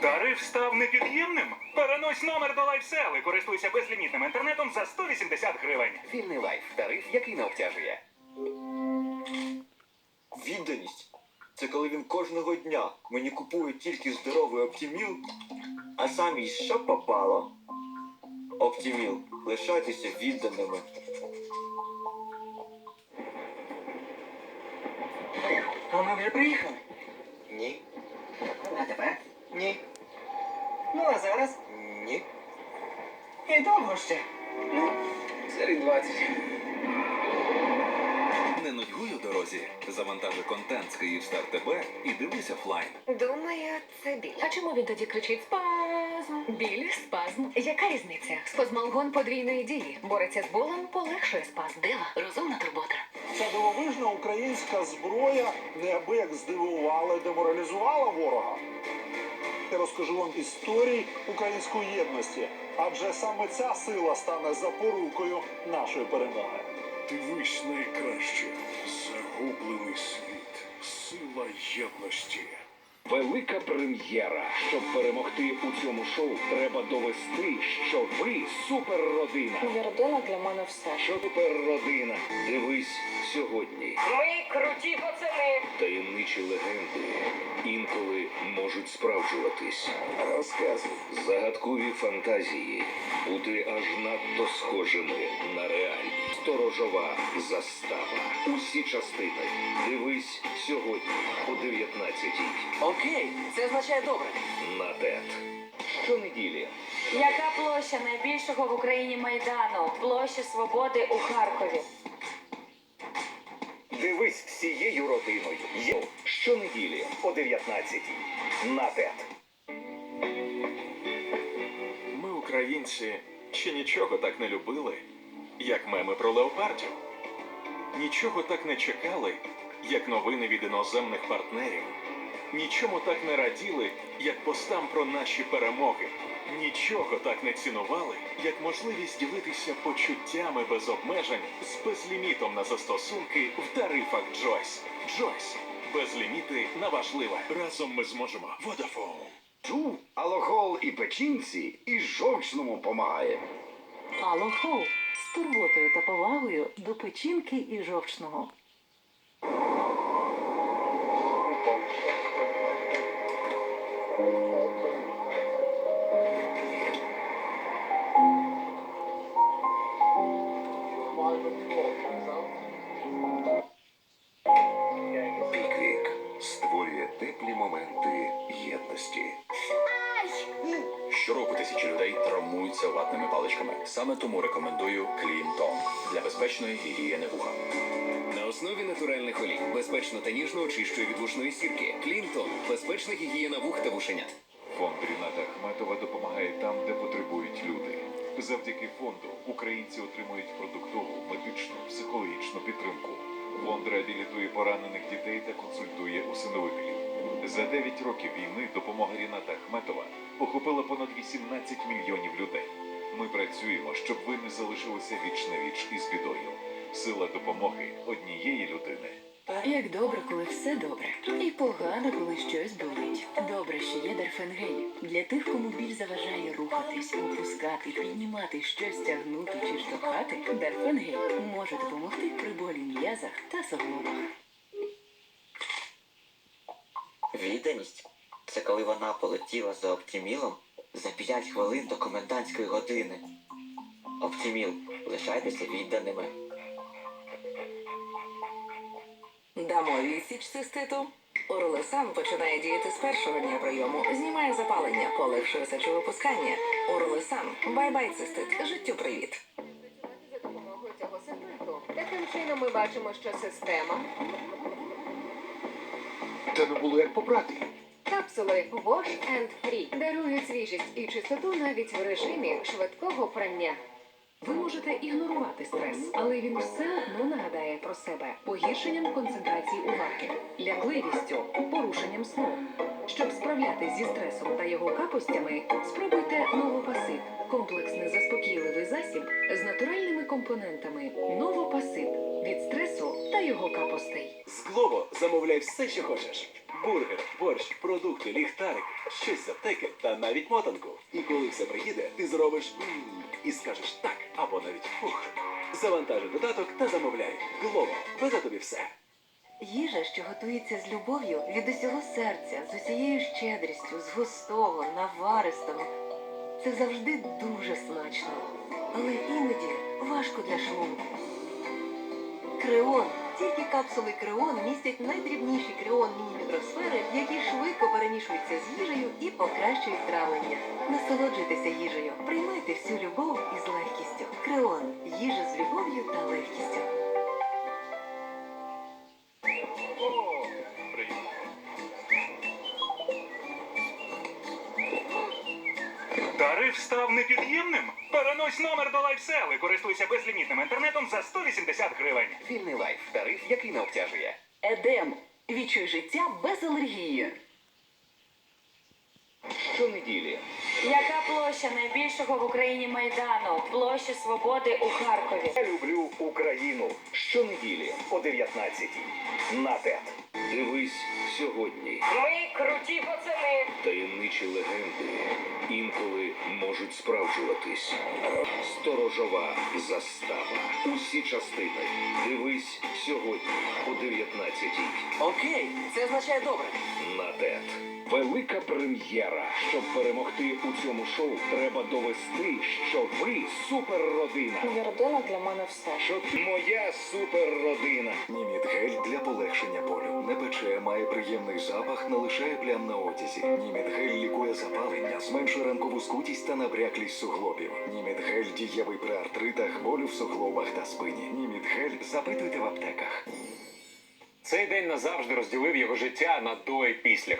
Тариф став непід'ємним? Перенось номер до лайфсел і користуйся безлімітним інтернетом за 180 гривень. Вільний лайф. Тариф, який не обтяжує. Відданість це коли він кожного дня мені купує тільки здоровий оптіміл, а сам їсть що попало. Оптіміл, лишайтеся відданими. А ми вже приїхали. Ні, А тепер? Ні, Ну а зараз? ні. І довго ще. Ну, Серій 20. Не нудьгуй у дорозі. Завантажи контент з Київстар ТБ і дивись офлайн. Думаю, це біль. А чому він тоді кричить спазм? Біль, спазм. Яка різниця? Спазмалгон подвійної дії. Бореться з болем, полегшує спазм. Дива, розумна турбота. Ця дивовижна українська зброя неабияк здивувала і деморалізувала ворога. Я розкажу вам історії української єдності, адже саме ця сила стане запорукою нашої перемоги. Дивись найкраще. Загублений світ. Сила єдності. Велика прем'єра. Щоб перемогти у цьому шоу, треба довести, що ви суперродина. Родина для мене все. Суперродина. Дивись сьогодні. Ми круті пацани. Таємничі легенди інколи можуть справджуватись. Розказуй. Загадкові фантазії бути аж надто схожими на реальні. Сторожова застава. Усі частини. Дивись сьогодні о 19-й. Окей, це означає добре. на ТЕТ. Щонеділі Яка площа найбільшого в Україні майдану? Площа Свободи у Харкові. Дивись всією родиною. Є щонеділі о 19 на ТЕТ. Ми, українці, ще нічого так не любили, як меми про леопардів. Нічого так не чекали, як новини від іноземних партнерів. Нічому так не раділи, як постам про наші перемоги. Нічого так не цінували, як можливість ділитися почуттями без обмежень з безлімітом на застосунки в тарифах Джойс. Джойс. Безліміти на важливе. Разом ми зможемо. Vodafone. Чув, алохол і печінці, і жовчному помагає. Алохол з турботою та повагою до печінки і жовчного. Людей травмуються ватними паличками. Саме тому рекомендую Клінтон для безпечної гігієни вуха. На основі натуральних олій безпечно та ніжно очищує від вушної сірки. Клінтон безпечна гігієна вух та вушенят. Фонд Ріната Ахметова допомагає там, де потребують люди. Завдяки фонду українці отримують продуктову, медичну, психологічну підтримку. Фонд реабілітує поранених дітей та консультує усиновителів. За 9 років війни допомога Ріната Ахметова охопила понад 18 мільйонів людей. Ми працюємо, щоб ви не залишилися віч на віч із бідою. Сила допомоги однієї людини. Як добре, коли все добре, і погано, коли щось болить. Добре, що є Дарфенгель. Для тих, кому біль заважає рухатись, опускати, піднімати щось тягнути чи штовхати. Дарфенгель може допомогти при болі м'язах та суглобах. Відданість це коли вона полетіла за оптімілом за 5 хвилин до комендантської години. Оптіміл, лишайтеся відданими. Дамо відсіч циститу. Орлесан починає діяти з першого дня прийому, знімає запалення, полегшує сечовипускання. Орлесан, бай-бай цистит, життю привіт. За допомогою цього синтету. Таким чином ми бачимо, що система Та не було як попрати. капсули Wash and Free дарують свіжість і чистоту навіть в режимі швидкого прання. Ви можете ігнорувати стрес, але він все одно нагадає про себе погіршенням концентрації уваги, лякливістю, порушенням сну. Щоб справлятись зі стресом та його капостями, спробуйте новопасит комплексний заспокійливий засіб з натуральними компонентами. Новопасит від стресу та його капостей. З замовляй все, що хочеш. Бургер, борщ, продукти, ліхтарик, щось з аптеки та навіть мотанку. І коли все приїде, ти зробиш і скажеш так або навіть фух. Завантажи додаток та замовляй. Глово, везе тобі все. Їжа, що готується з любов'ю від усього серця, з усією щедрістю, з густого, наваристого. Це завжди дуже смачно, але іноді важко для шлунку. Креон. Тільки капсули Креон містять найдрібніші креон міні-мікросфери, які швидко перемішуються з їжею і покращують травлення. Насолоджуйтеся їжею, приймайте всю любов із легкістю. Креон їжа з любов'ю та легкістю. Тариф став непід'ємним? Перенось номер до лайфсел і користуйся безлімітним інтернетом за 180 гривень. Вільний лайф. Тариф, який не обтяжує. Едем. Відчуй життя без алергії. Щонеділі. Яка площа найбільшого в Україні майдану? Площа Свободи у Харкові. Я люблю Україну. Щонеділі. О 19-й. На ТЕТ. Дивись сьогодні. Ми круті пацани. Таємничі легенди можуть справджуватись. Сторожова застава. Усі частини. Дивись сьогодні о 19-й. Окей, це означає добре. На ТЕТ. Велика прем'єра. Щоб перемогти у цьому шоу, треба довести, що ви суперродина. Моя родина для мене все. Що ти моя суперродина. Німіт гель для полегшення болю. Не пече, має приємний запах, не лишає плям на одязі. Німіт гель лікує запалення, зменшує ранкову скутість та набряклість суглобів. Німіт гель дієвий при артритах, болю в суглобах та спині. Німіт гель запитуйте в аптеках. Цей день назавжди розділив його життя на до і після.